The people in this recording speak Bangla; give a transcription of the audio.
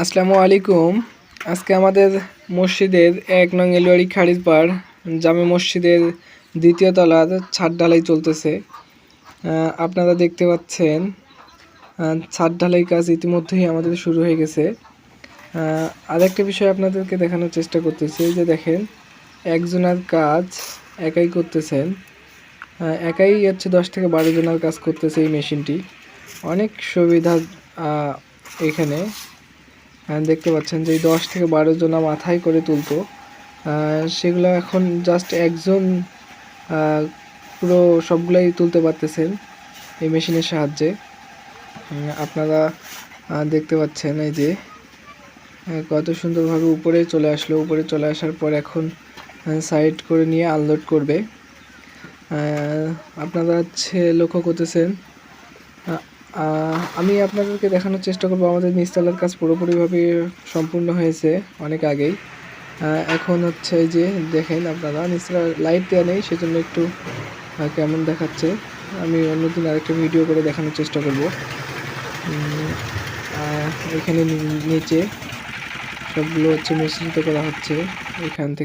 আসসালামু আলাইকুম। আজকে আমাদের মসজিদের এক নং এলুয়ারি খাড়িরপাড় জামে মসজিদের দ্বিতীয় তলার ছাদ ঢালাই চলতেছে। আপনারা দেখতে পাচ্ছেন ছাদ ঢালাই কাজ ইতিমধ্যেই আমাদের শুরু হয়ে গেছে। আরেকটা বিষয় আপনাদেরকে দেখানোর চেষ্টা করতেছি, যে দেখেন, একজনের কাজ একাই করতেছেন। একাই হচ্ছে দশ থেকে বারো জনের কাজ করতেছে এই মেশিনটি। অনেক সুবিধা এখানে। দেখতে পাচ্ছেন যে দশ থেকে বারো জনা মাথায় করে তুলতো সেগুলো এখন জাস্ট একজন পুরো সবগুলাই তুলতে পারতেছেন এই মেশিনের সাহায্যে। আপনারা দেখতে পাচ্ছেন এই যে কত সুন্দরভাবে উপরে চলে আসলো। উপরে চলে আসার পর এখন সাইড করে নিয়ে আনলোড করবে। আপনারা হচ্ছে লক্ষ্য করতেছেন আমি আপনাদেরকে দেখানোর চেষ্টা করব। আমাদের নিচতলার কাজ পুরোপুরিভাবে সম্পূর্ণ হয়েছে অনেক আগেই। এখন হচ্ছে যে দেখেন আপনারা নিচতলা লাইট দেওয়া নেই, সেজন্য একটু কেমন দেখাচ্ছে। আমি অন্যদিন আরেকটা ভিডিও করে দেখানোর চেষ্টা করব। এখানে নিচে সবগুলো হচ্ছে মিশ্রিত করা হচ্ছে এখান থেকে।